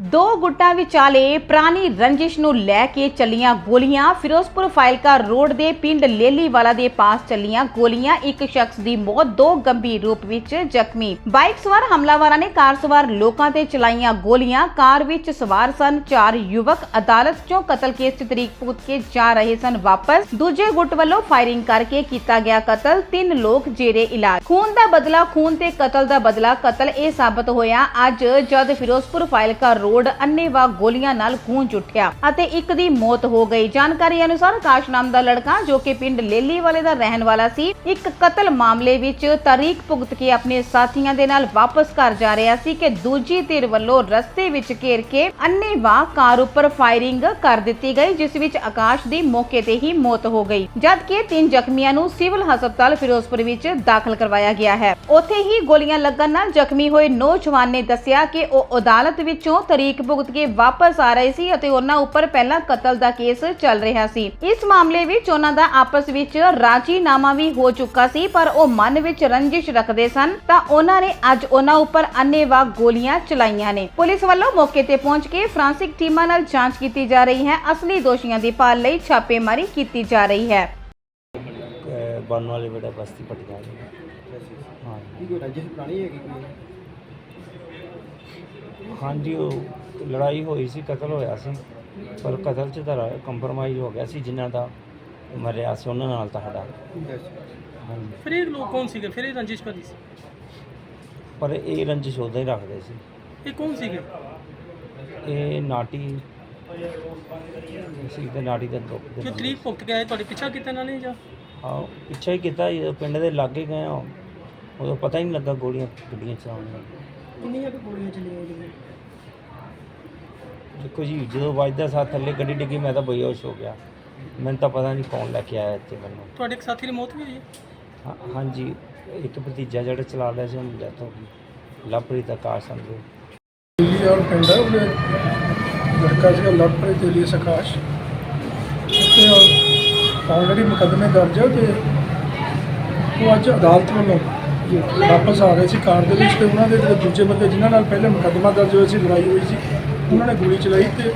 ਦੋ ਗੁੱਟਾਂ ਵਿਚਾਲੇ ਪ੍ਰਾਣੀ ਰੰਜਿਸ਼ ਨੂੰ ਲੈ ਕੇ ਚੱਲੀਆਂ ਗੋਲੀਆਂ। ਫਿਰੋਜ਼ਪੁਰ ਫਾਇਲਕਾ ਰੋਡ ਦੇ ਪਿੰਡ ਲੇਲੀਵਾਲਾ ਦੇ ਪਾਸ ਚੱਲੀਆਂ ਗੋਲੀਆਂ। ਇੱਕ ਸ਼ਖਸ ਦੀ ਮੌਤ ਦੋ ਗੰਭੀਰ ਰੂਪ ਵਿੱਚ ਜ਼ਖਮੀ। ਬਾਈਕ ਸਵਾਰ ਹਮਲਾਵਰਾਂ ਨੇ ਕਾਰ ਸਵਾਰ ਲੋਕਾਂ ਤੇ ਚਲਾਈਆਂ ਗੋਲੀਆਂ। ਕਾਰ ਵਿੱਚ ਸਵਾਰ ਸਨ ਚਾਰ ਯੁਵਕ। ਅਦਾਲਤ 'ਚੋਂ ਕਤਲ ਕੇਸ 'ਚ ਤਰੀਕ ਪੁੱਤ ਕੇ ਜਾ ਰਹੇ ਸਨ ਵਾਪਸ। ਦੂਜੇ ਗੁੱਟ ਵੱਲੋਂ ਫਾਇਰਿੰਗ ਕਰਕੇ ਕੀਤਾ ਗਿਆ ਕਤਲ। ਤਿੰਨ ਲੋਕ ਜੇਰੇ ਇਲਾਜ। ਖੂਨ ਦਾ ਬਦਲਾ, ਖੂਨ ਤੇ ਕਤਲ ਦਾ ਬਦਲਾ। ਕਤਲ ਇਹ ਸਾਬਤ ਹੋਇਆ। ਅੱਜ ਜਦ ਫਿਰੋਜ਼ਪੁਰ ਫਾਇਲਕਾ ਰੋਡ ਅੰਨੇਵਾਹ ਗੋਲੀਆਂ ਨਾਲ ਗੂੰਜ ਉੱਠਿਆ ਅਤੇ ਇੱਕ ਦੀ ਮੌਤ ਹੋ ਗਈ। ਜਾਣਕਾਰੀ ਅਨੁਸਾਰ ਆਕਾਸ਼ ਨਾਮ ਦਾ ਲੜਕਾ, ਜੋ ਕਿ ਪਿੰਡ ਲੇਲੀ ਵਾਲੇ ਦਾ ਰਹਿਣ ਵਾਲਾ ਸੀ, ਇੱਕ ਕਤਲ ਮਾਮਲੇ ਵਿੱਚ ਤਾਰੀਖ ਭੁਗਤ ਕੇ ਆਪਣੇ ਸਾਥੀਆਂ ਦੇ ਨਾਲ ਵਾਪਸ ਘਰ ਜਾ ਰਿਹਾ ਸੀ ਕਿ ਦੂਜੀ ਧਿਰ ਵੱਲੋਂ ਰਸਤੇ ਵਿੱਚ ਘੇਰ ਕੇ ਅੰਨੇਵਾਹ ਕਾਰ ਉੱਪਰ ਫਾਇਰਿੰਗ ਕਰ ਦਿੱਤੀ ਗਈ, ਜਿਸ ਵਿੱਚ ਆਕਾਸ਼ ਦੀ ਮੌਕੇ ਤੇ ਹੀ ਮੌਤ ਹੋ ਗਈ। ਜਦਕਿ ਤਿੰਨ ਜ਼ਖਮੀਆਂ ਨੂੰ ਸਿਵਲ ਹਸਪਤਾਲ ਫਿਰੋਜ਼ਪੁਰ ਵਿੱਚ ਦਾਖਲ ਕਰਵਾਇਆ ਗਿਆ ਹੈ। ਉੱਥੇ ਹੀ ਗੋਲੀਆਂ ਲੱਗਣ ਨਾਲ ਜ਼ਖਮੀ ਹੋਏ ਨੌਜਵਾਨ ਨੇ ਦੱਸਿਆ ਕਿ ਉਹ ਅਦਾਲਤ ਵਿੱਚੋਂ ਤਰੀਕ ਭੁਗਤ ਕੇ ਵਾਪਸ ਆ ਰਹੇ ਸੀ ਅਤੇ ਉਹਨਾਂ ਉੱਪਰ ਪਹਿਲਾਂ ਕਤਲ ਦਾ ਕੇਸ ਚੱਲ ਰਿਹਾ ਸੀ। ਇਸ ਮਾਮਲੇ ਵਿੱਚ ਉਹਨਾਂ ਦਾ ਆਪਸ ਵਿੱਚ ਰਾਜੀਨਾਮਾ ਵੀ ਹੋ ਚੁੱਕਾ ਸੀ ਪਰ ਉਹ ਮਨ ਵਿੱਚ ਰੰਜਿਸ਼ ਰੱਖਦੇ ਸਨ। ਤਾਂ ਉਹਨਾਂ ਨੇ ਅੱਜ ਉਹਨਾਂ ਉੱਪਰ ਅੰਨੇਵਾਹ ਗੋਲੀਆਂ ਚਲਾਈਆਂ ਨੇ। ਪੁਲਿਸ ਵੱਲੋਂ ਮੌਕੇ ਤੇ ਪਹੁੰਚ ਕੇ ਫਰਾਂਸਿਕ ਟੀਮਾਂ ਨਾਲ ਜਾਂਚ ਕੀਤੀ ਜਾ ਰਹੀ ਹੈ। ਅਸਲੀ ਦੋਸ਼ੀਆਂ ਦੀ ਭਾਲ ਲਈ ਛਾਪੇਮਾਰੀ ਕੀਤੀ ਜਾ ਰਹੀ ਹੈ। ਵਾਲੇ ਬੇਟਾ ਬਸਤੀ ਪਟਿਆਲਾ ਹਾਂ ਕੀ ਕੋਈ ਰੰਜਿਸ਼ ਪੁਰਾਣੀ ਹੈਗੀ ਕੋਈ? ਹਾਂਜੀ ਉਹ ਲੜਾਈ ਹੋਈ ਸੀ ਕਤਲ ਹੋਇਆ ਸੀ। ਪਰ ਕਤਲ ਚ ਤਾਂ ਕੰਪਰਮਾਈਜ਼ ਹੋ ਗਿਆ ਸੀ ਜਿਨ੍ਹਾਂ ਦਾ ਮਰਿਆ ਸੀ ਉਹਨਾਂ ਨਾਲ ਤਾਂ ਸਾਡਾ। ਹਾਂਜੀ। ਫਿਰ ਇਹ ਲੋਕ ਕੌਣ ਸੀਗੇ? ਫਿਰ ਇਹ ਰੰਜਿਸ਼ ਕਰੀ ਸੀ? ਪਰ ਇਹ ਰੰਜਿਸ਼ ਉਦਾਂ ਹੀ ਰੱਖਦੇ ਸੀ। ਇਹ ਕੌਣ ਸੀਗੇ? ਇਹ ਨਾਟੀ ਸੀ ਤੇ ਨਾਟੀ ਦਾ ਦੁੱਖ ਨਾਲ। ਤਰੀਕ ਭੁਗਤ ਕੇ ਆਏ ਤੁਹਾਡੇ ਪਿੱਛਾ ਕੀਤਾ ਇਹਨਾਂ ਨੇ ਜਾਂ? ਹਾਂ ਪਿੱਛੇ ਹੀ ਕੀਤਾ ਜਦੋਂ ਪਿੰਡ ਦੇ ਲਾਗੇ ਗਏ ਉਦੋਂ ਪਤਾ ਹੀ ਨਹੀਂ ਲੱਗਾ ਗੋਲੀਆਂ ਗੱਡੀਆਂ ਚਲਾਉਣੀਆਂ ਕਿੰਨੀਆਂ ਕੁ ਗੋਲੀਆਂ ਚੱਲੀਆਂ ਜੀ ਦੇਖੋ ਜੀ ਜਦੋਂ ਵੱਜਦਾ ਸਾਥ ਥੱਲੇ ਗੱਡੀ ਡਿੱਗੀ ਮੈਂ ਤਾਂ ਬੇਹੋਸ਼ ਹੋ ਗਿਆ। ਮੈਨੂੰ ਤਾਂ ਪਤਾ ਨਹੀਂ ਕੌਣ ਲੈ ਕੇ ਆਇਆ ਇੱਥੇ ਮੈਨੂੰ। ਤੁਹਾਡੇ ਇੱਕ ਸਾਥੀ ਦੀ ਮੌਤ ਵੀ ਹੋਈ ਹੈ? ਹਾਂ- ਹਾਂਜੀ। ਇੱਕ ਭਤੀਜਾ ਜਿਹੜਾ ਚਲਾ ਰਿਹਾ ਸੀ ਉਹਨੂੰ ਡੈਥ ਹੋ ਗਈ। ਲਵਪ੍ਰੀਤ ਆਕਾਸ਼ ਸੰਧੂ ਦਿੱਲੀ ਔਰ ਪਿੰਡ ਹੈ ਉਹਦੇ ਲੜਕਾ ਸੀਗਾ ਲਵਪ੍ਰੀਤ ਏਲੀਅਸ ਆਕਾਸ਼। ਤੇ ਆਲਰੇਡੀ ਮੁਕੱਦਮੇ ਦਰਜ ਹੈ ਤੇ ਉਹ ਅੱਜ ਅਦਾਲਤ ਵੱਲੋਂ ਵਾਪਸ ਆ ਰਹੇ ਸੀ ਕਾਰ ਦੇ ਵਿੱਚ ਤੇ ਉਹਨਾਂ ਦੇ ਜਿਹੜੇ ਦੂਜੇ ਬੰਦੇ ਜਿਨ੍ਹਾਂ ਨਾਲ ਪਹਿਲੇ ਮੁਕੱਦਮਾ ਦਰਜ ਹੋਇਆ ਸੀ ਲੜਾਈ ਹੋਈ ਸੀ ਉਹਨਾਂ ਨੇ ਗੋਲੀ ਚਲਾਈ ਤੇ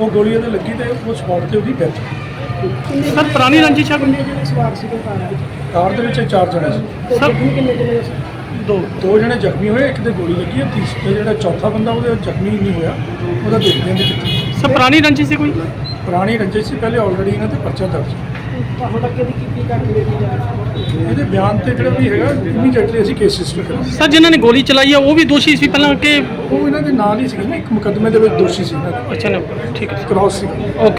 ਉਹ ਗੋਲੀ ਉਹਦੇ ਲੱਗੀ ਤੇ ਉਹ ਸਪੌਟ ਤੇ ਉਹਦੀ ਡੈਥ ਸਰ ਪੁਰਾਣੀ ਰੰਜਿਸ਼ ਆ ਕੋਈ? ਕਾਰ ਦੇ ਵਿੱਚ? ਚਾਰ ਜਣੇ ਸੀ। ਸਰ ਕਿੰਨੇ ਕਿੰਨੇ ਦੋ। ਦੋ ਜਣੇ ਜ਼ਖਮੀ ਹੋਏ ਇੱਕ ਦੇ ਗੋਲੀ ਲੱਗੀ ਹੈ ਤੀਸਰਾ ਜਿਹੜਾ ਚੌਥਾ ਬੰਦਾ ਉਹਦੇ ਜ਼ਖਮੀ ਨਹੀਂ ਹੋਇਆ ਉਹਦਾ ਦੇਖਦੇ ਹਾਂ ਵੀ ਕਿੱਥੇ। ਸਰ ਪੁਰਾਣੀ ਰੰਜਿਸ਼ ਸੀ ਕੋਈ? ਪੁਰਾਣੀ ਰੰਜਿਸ਼ ਸੀ ਪਹਿਲੇ ਆਲਰੇਡੀ ਇਹਨਾਂ ਤੇ ਪਰਚਾ ਦਰਜ। ਸੀ। ਹੁਣ ਤੱਕ ਦੀ ਕੀਤੀ ਕਰ ਇਹਦੇ ਬਿਆਨ ਤੇ ਜਿਹੜਾ ਵੀ ਹੈਗਾ ਇਮੀਡੀਏਟਲੀ ਅਸੀਂ ਕੇਸ ਰਜਿਸਟਰ ਕਰਾਂਗੇ। ਸਰ ਜਿਨ੍ਹਾਂ ਨੇ ਗੋਲੀ ਚਲਾਈ ਆ ਉਹ ਵੀ ਦੋਸ਼ੀ ਸੀ ਪਹਿਲਾਂ ਕਿ ਉਹ ਇਹਨਾਂ ਦੇ ਨਾਲ ਹੀ ਸੀ ਨਾ ਇੱਕ ਮੁਕੱਦਮੇ ਦੇ ਵਿੱਚ ਦੋਸ਼ੀ ਸੀ ਇਹਨਾਂ ਦਾ। ਅੱਛਾ ਨਾ ਠੀਕ ਹੈ। ਕ੍ਰਾਸ ਸੀ ਓਕੇ